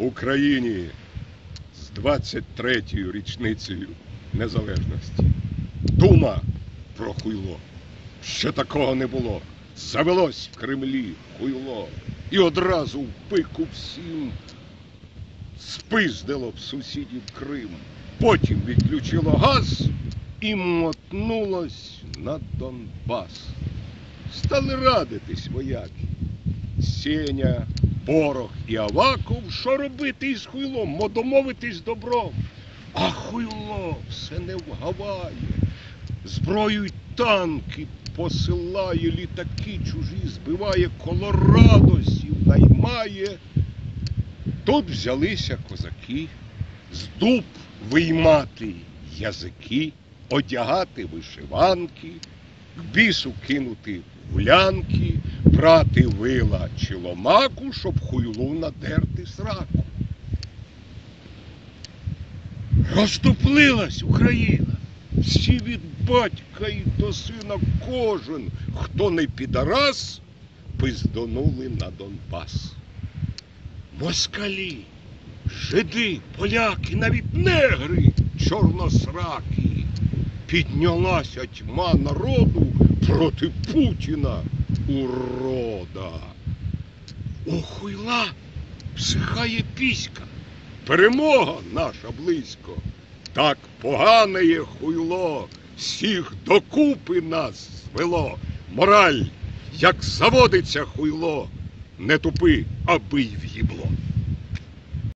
Україні з 23-ю річницею незалежності. Дума про хуйло. Ще такого не було. Завелось в Кремлі хуйло. І одразу в пику всім спиздило в сусідів Крим. Потім відключило газ і мотнулось на Донбас. Стали радитись вояки. Сеня, Порох і Аваков, що робити із хуйлом, мо домовитись добром. А хуйло все не вгаває. Зброю й танки посилає, літаки чужі збиває, колорадосів наймає. Тут взялися козаки, з дуб виймати язики, одягати вишиванки, к бісу кинути влянки, брати вила чи ломаку, щоб хуйлу надерти сраку. Розтоплилась Україна. Всі від батька і до сина кожен, хто не підарас, пизданули на Донбас. Москалі, жиди, поляки, навіть негри, чорносраки. Піднялася тьма народу проти Путіна урода. У хуйла всихає піська. Перемога наша близько. Так погане є хуйло, всіх докупи нас звело. Мораль, як заводиться хуйло, не тупи, аби й в'їбло.